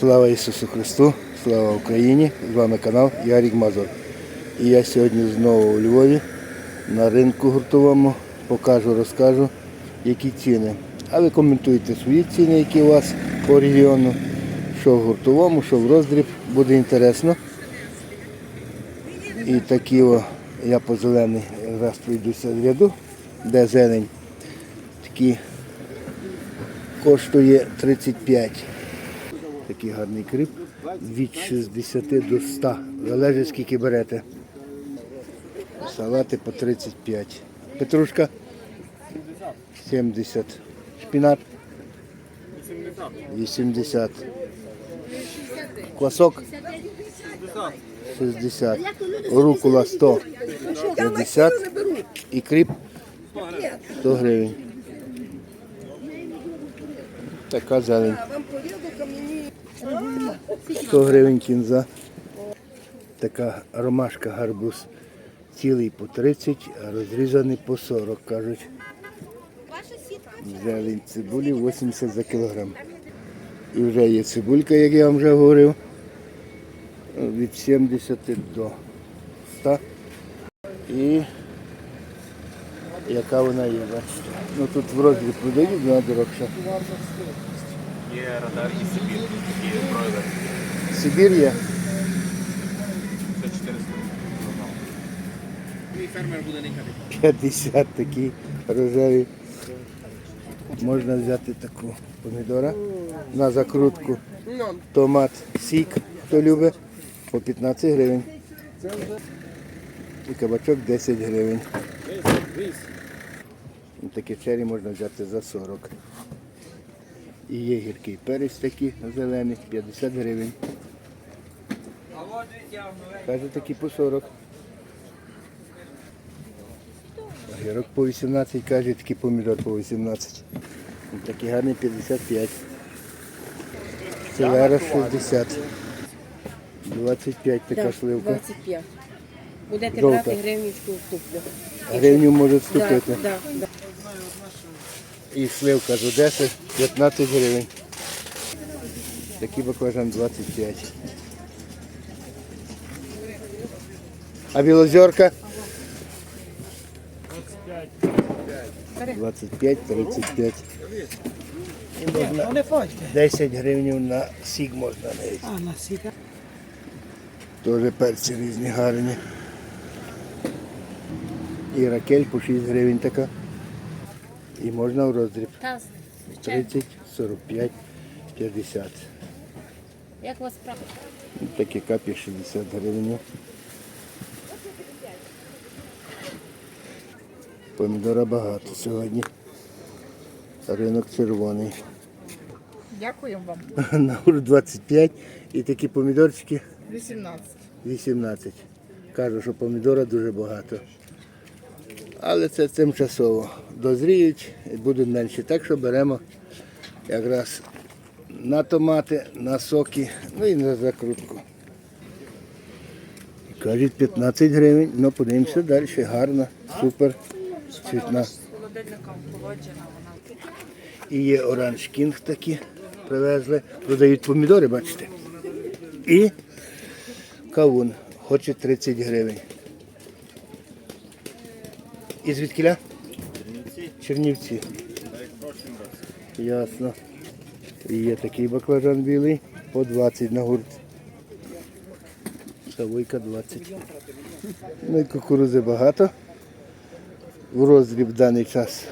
Слава Ісусу Христу, слава Україні! З вами канал Ярік Мазур. І я сьогодні знову у Львові на ринку гуртовому. Покажу, розкажу, які ціни. А ви коментуйте свої ціни, які у вас по регіону, що в гуртовому, що в роздріб, буде інтересно. І такі о, я по зелений раз пройдуся з ряду, де зелень. Такі коштує 35. Такий гарний кріп. Від 60 до 100. Залежить скільки берете. Салати по 35. Петрушка 70. Шпінат 80. Квасок 60. Рукула 150. І кріп 100 гривень. Така зелень. 100 гривень кінза. Така ромашка гарбуз. Цілий по 30, а розрізаний по 40, кажуть. Зелень цибулі 80 за кілограм. І вже є цибулька, як я вам вже говорив. Від 70 до 100. І яка вона є, бачите. Ну тут в роздріб продають, вона дорогша. Є радар і Сибір, такі бройлер. Сибір є. Це 400 Мій фермер буде не ходити. 50 такі рожеві. Можна взяти таку помідора на закрутку. Томат сік, хто любить, по 15 гривень. І кабачок 10 гривень. І такі чері можна взяти за 40. І є гіркий перець такий зелений, 50 гривень. Каже такі по 40. Огірок по 18, каже, такий помідор по 18. І Такий гарний 55. Селера 60. 25 така Да, сливка. 25. Будете Жовта. брати гривнічку вступлю. Гривню може Да, вступити. да, да. І сливка з Одеси 15 гривень. Такий баклажан 25. А білозерка? 25, 35. І можна 10 гривень на сік можна навіть. А, на сіка. Теж перці різні гарні. І ракель по 6 гривень така. І можна в роздріб. Та, 30, 45, 50. Як у вас справа? Такі капі 60 гривень. Помідора багато сьогодні. Ринок червоний. Дякую вам. На ур 25 і такі помідорчики 18. 18. Кажу, що помідора дуже багато. Але це тимчасово. Дозріють і будуть менші. Так що беремо якраз на томати, на соки, ну і на закрутку. Кажуть 15 гривень, ну подивимося далі. Гарна, супер, цвітна. І є оранж кінг такі привезли. Продають помідори, бачите. І Кавун. Хоче 30 гривень. І звідкіля? Чернівці. Чернівці. Ясно. І є такий баклажан білий по 20 на гурт. Савойка 20. Ну і кукурузи багато. В роздріб в даний час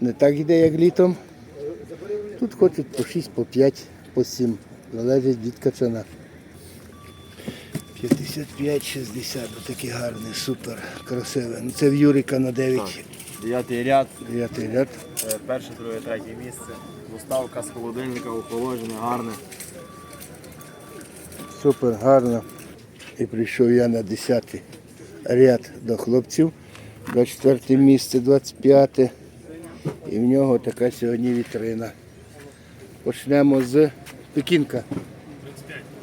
не так йде, як літом. Тут хочуть по 6, по 5, по 7. Залежить від качана. 55-60, отакий гарний, супер, красивий. Ну, це в Юрика на 9 Дев'ятий ряд, дев'ятий ряд. е, перше, друге, третє місце. Доставка з холодильника, охолодження, гарне. Супер гарно. І прийшов я на 10 ряд до хлопців. 24 місце, 25. І в нього така сьогодні вітрина. Почнемо з Пекінка.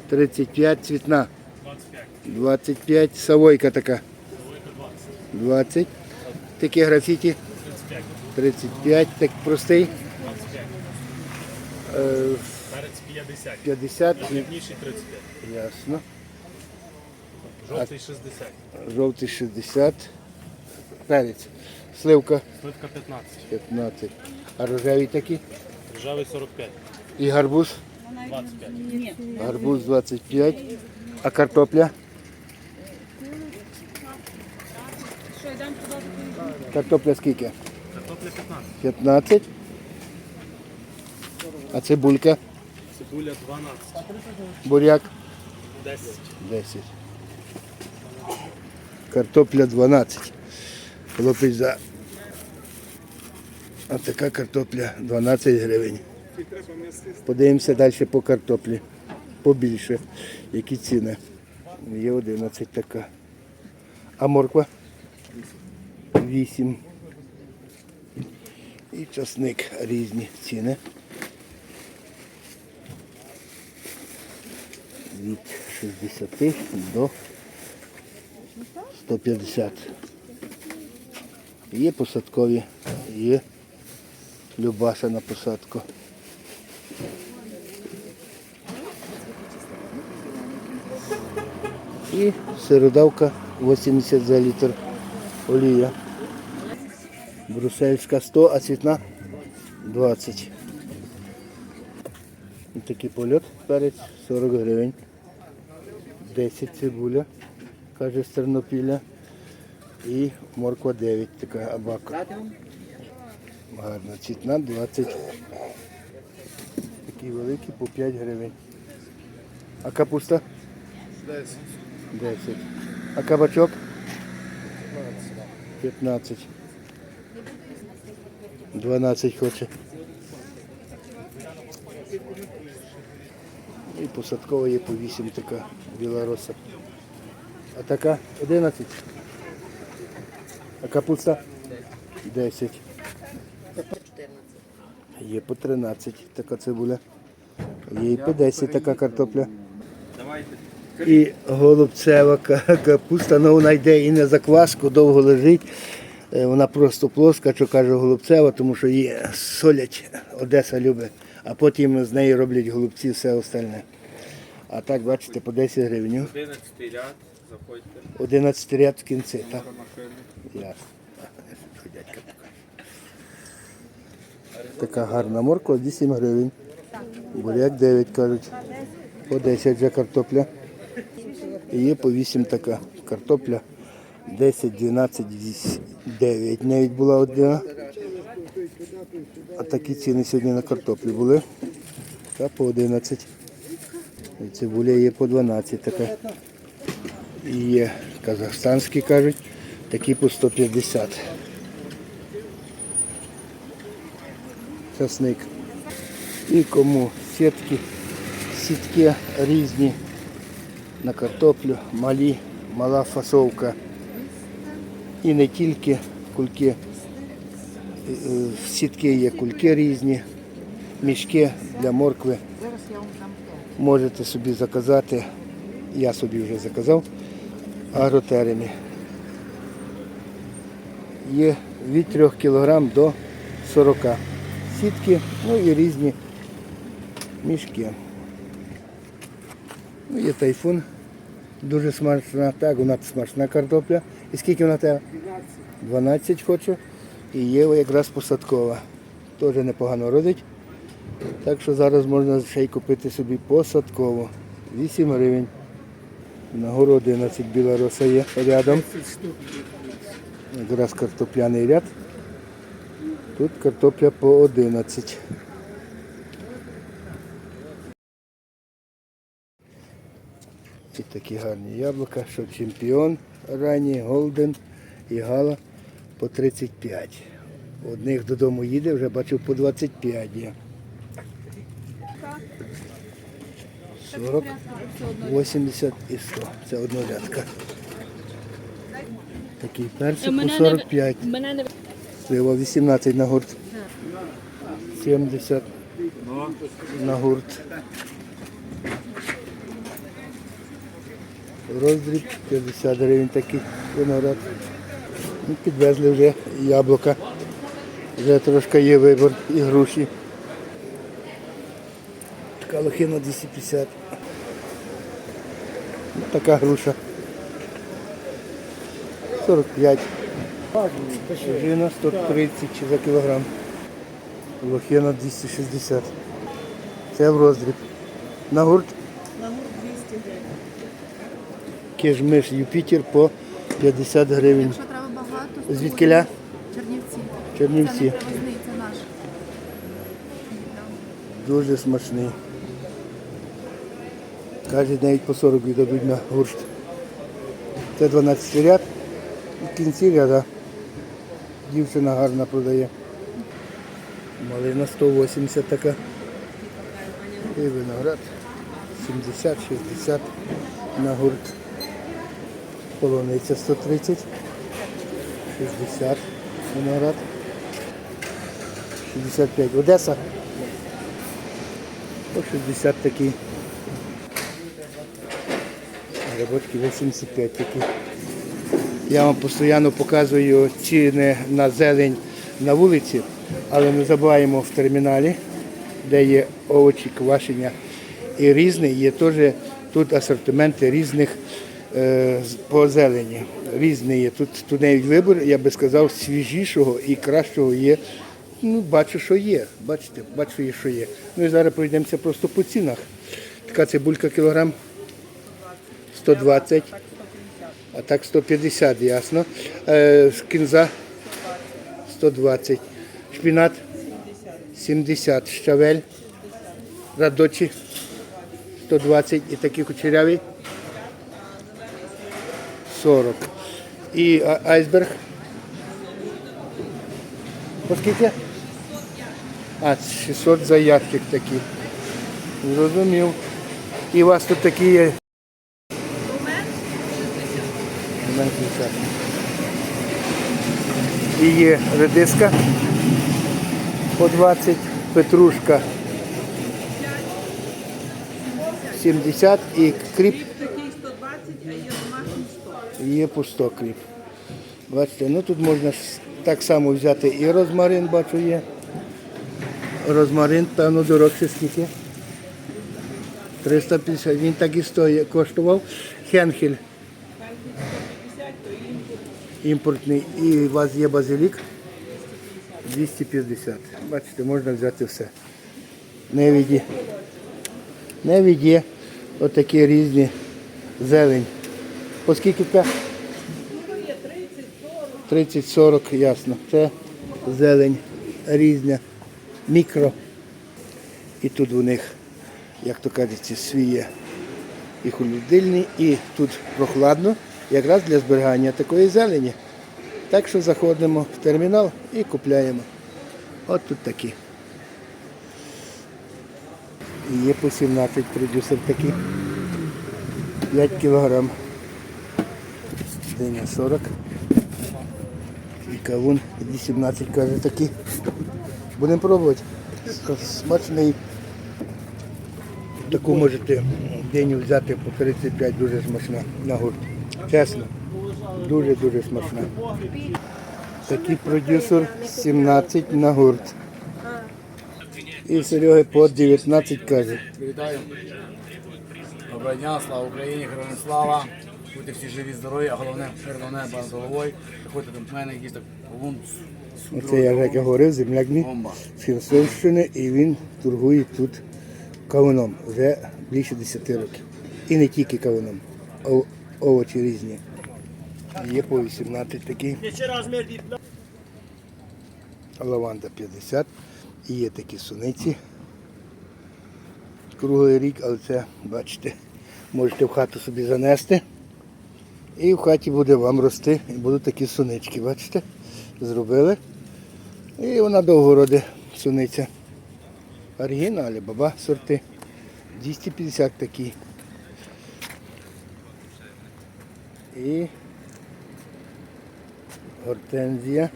35 цвітна. 25 савойка така. 20. Такі графіті. 35. Так простий. Е, 50. 50, Дрібніший 35. ясно. Жовтий 60. Жовтий 60. Перець. Сливка Сливка 15. 15. А рожеві такі? Ржавий 45. І гарбуз? 25. Гарбуз 25. А картопля? Картопля скільки? Картопля 15. 15. А цибулька? Цибуля 12. Буряк? 10. 10. Картопля 12. Хлопець за. А така картопля 12 гривень. Подивимося далі по картоплі. Побільше. Які ціни. Є 11 така. А морква? 8. І часник різні ціни. Від 60 до 150. Є посадкові, є любаша на посадку. І сиродавка 80 за літр олія. Брусельська 100, а цвітна 20. І такий польот перець 40 гривень. 10 цибуля, каже з Тернопіля. І морква 9, така абака. Гарна, цвітна 20. Такі великі по 5 гривень. А капуста? 10. 10. А кабачок? 15. 12 хоче. І посадкова є по 8 така білороса. А така 11. А капуста? 10. Є по 13 така цибуля. Є і по 10 така картопля. І голубцева капуста, ну вона йде і на закваску, довго лежить. Е, Вона просто плоска, що каже голубцева, тому що її солять, Одеса любить, а потім з неї роблять голубці все остальне. А так, бачите, по 10 гривень. 11 ряд, заходьте. 11 ряд в кінці, так? Ясно. Така гарна морква, 8 гривень. Буряк 9 кажуть. По 10 вже картопля. Є по 8 така картопля. 10, 12, 9. Навіть була одна. А такі ціни сьогодні на картоплю були. Та по 11. І цибуля є по 12 така. І є казахстанські, кажуть, такі по 150. Часник. І кому сітки, сітки різні на картоплю, малі, мала фасовка. І не тільки кульки, Е, е, сітки є кульки різні, мішки для моркви. Можете собі заказати, я собі вже заказав, агротеремі. Є від 3 кг до 40 сітки, ну і різні мішки. Ну, є тайфун, дуже смачна, так, вона смачна картопля. І скільки вона тебе? 12 хочу. І є якраз посадкова. Теж непогано родить. Так що зараз можна ще й купити собі посадкову. 8 гривень. Нагору 11 біла роса є рядом. Якраз картопляний ряд. Тут картопля по 11. І такі гарні яблука, що чемпіон ранній, голден і гала по 35. Одних додому їде, вже бачив по 25 є. 40, 80 і 100. Це однорядка. Такий персик по 45. Мене не Слива 18 на гурт. 70 на гурт. Роздріб 50 гривень такий виноград. Ну, Підвезли вже яблука. Вже трошки є вибір і груші. Така лохина 250. Така груша. 45. Жина 130 за кілограм. Лохина 260. Це в роздріб. На гурт? На гурт 200 гривень. Кижмиш Юпітер по 50 гривень. Якщо треба багато, то Звідкиля? Чернівці. Чернівці. Це не привозний, це наш. Дуже смачний. Каже, навіть по 40 віддадуть на гурт. Це 12 ряд. В кінці ряда дівчина гарна продає. Малина 180 така. І виноград 70-60 на гурт. Полуниця 130, 60 виноград. 65. Одеса. По 60 такі. Грибочки 85 такі. Я вам постійно показую ціни на зелень на вулиці, але не забуваємо в терміналі, де є овочі, квашення і різні, є теж тут асортименти різних по зелені. Різні є. Тут, тут навіть вибір, я би сказав, свіжішого і кращого є. Ну, бачу, що є. Бачите, бачу, що є. Ну і зараз пройдемося просто по цінах. Така цибулька кілограм 120, а так 150, ясно. Е, кінза 120, шпінат 70, щавель, радочі 120 і такі кучеряві 40. І айсберг. По скільки? А, 600 за ящик такий. Зрозумів. І у вас тут такі є. Румен 50. І є редиска по 20, петрушка 70 і кріп. Є по 100 кріп. Бачите, ну тут можна так само взяти і розмарин, бачу є. Розмарин, певно, дорожче скільки. 350, він так і стоїть, коштував. Хенхель. Імпортний. І у вас є базилік. 250. Бачите, можна взяти все. Навіть є отакі різні зелень. По це? 30-40, ясно. Це зелень різна, мікро. І тут у них, як то кажеться, свій є і холодильний, і тут прохладно, якраз для зберігання такої зелені. Так що заходимо в термінал і купляємо. От тут такі. І є по 17 продюсер такий. 5 кілограм. Диня 40. І кавун 18 каже такий. Будемо пробувати. Смачний. Таку можете день взяти по 35 дуже смачна на гурт. Чесно. Дуже-дуже смачна. Такий продюсер 17 на гурт. І Серега по 19 каже. Вітаю. Доброго дня, слава Україні, героям слава. Будьте всі живі, здорові, а головне мирного неба над головою. Приходьте до мене, якийсь так повун. Оце я як я говорив, земляк мій з Херсонщини, і він торгує тут кавуном вже більше 10 років. І не тільки кавуном, а овочі різні. Є по 18 такі. Лаванда 50. І є такі суниці. Круглий рік, але це, бачите, можете в хату собі занести. І в хаті буде вам рости. І будуть такі сунички, бачите? Зробили. І вона довго роде суниця. Оригіналі, баба сорти. 250 такі. І гортензія.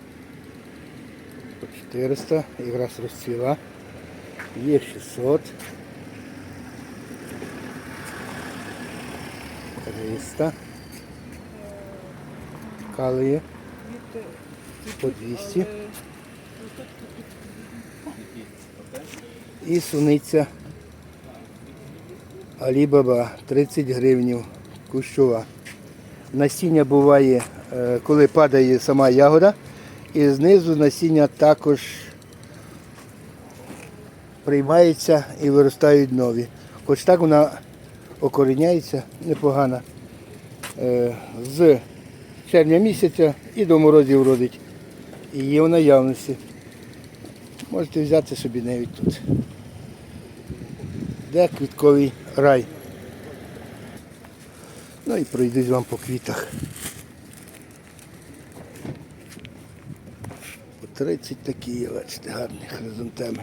По 400, якраз розцвіла. Є 600. 300. Калії. По 200. І суниця Алібаба 30 гривнів, кущова. Насіння буває, е, коли падає сама ягода, і знизу насіння також приймається і виростають нові. Хоч так вона окоріняється непогано. Е, З червня місяця і до морозів родить. І є в наявності. Можете взяти собі навіть тут. Де квітковий рай. Ну і пройдусь вам по квітах. По 30 такі є, бачите, гарні хризантеми.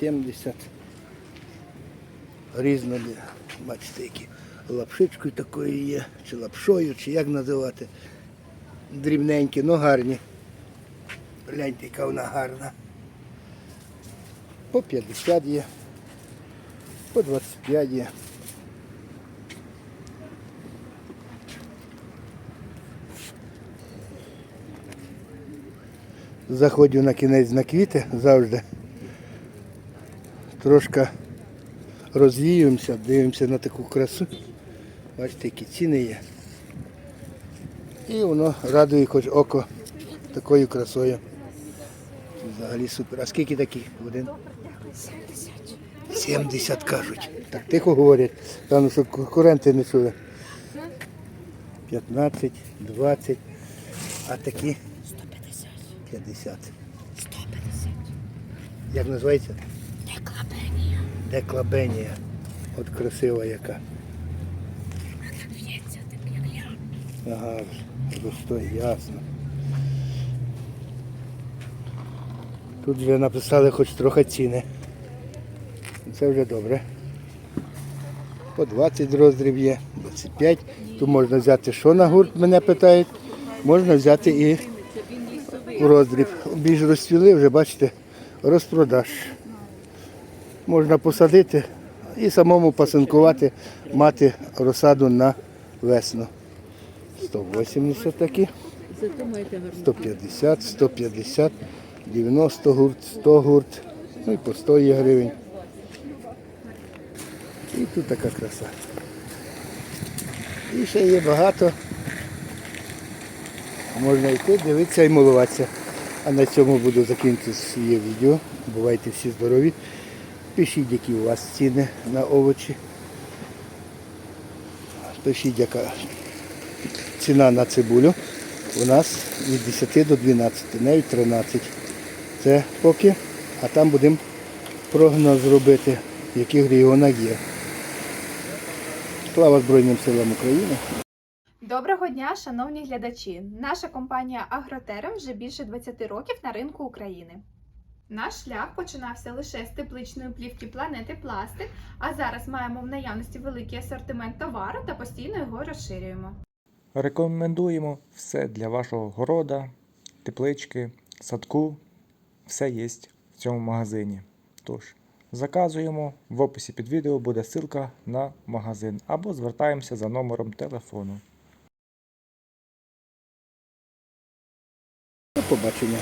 70. Різно, бачите, які лапшичкою такою є, чи лапшою, чи як називати. Дрібненькі, ну гарні. Гляньте, яка вона гарна. По 50 є, по 25 є. Заходжу на кінець на квіти завжди. Трошки розвіюємося, дивимося на таку красу. Бачите, які ціни є. І воно радує хоч око такою красою. Взагалі супер. А скільки таких один? 70 кажуть. Так тихо говорять. Певно, щоб конкуренти не чули. 15, 20. А такі? 150. 50. 150. Як називається? Деклабенія. Деклабенія. От красива яка. Ага, простой, ясно. Тут вже написали хоч трохи ціни. Це вже добре. По 20 роздріб є, 25. Тут можна взяти що на гурт, мене питають. Можна взяти і у роздріб. Більш розцвіли, вже бачите, розпродаж. Можна посадити і самому пасинкувати, мати розсаду на весну. 180 такі. Зато маєте гарно. 150, 150, 90 гурт, 100 гурт, ну і по 100 є гривень. І тут така краса. І ще є багато. Можна йти, дивитися і милуватися. А на цьому буду закінчити своє відео. Бувайте всі здорові. Пишіть, які у вас ціни на овочі. Пишіть, яка ціна на цибулю у нас від 10 до 12, навіть 13. Це поки, а там будемо прогноз робити, в яких регіонах є. Слава Збройним силам України! Доброго дня, шановні глядачі! Наша компанія Агротерем вже більше 20 років на ринку України. Наш шлях починався лише з тепличної плівки планети Пластик, а зараз маємо в наявності великий асортимент товару та постійно його розширюємо. Рекомендуємо все для вашого города, теплички, садку. Все є в цьому магазині. Тож, заказуємо. В описі під відео буде ссылка на магазин або звертаємося за номером телефону. До побачення.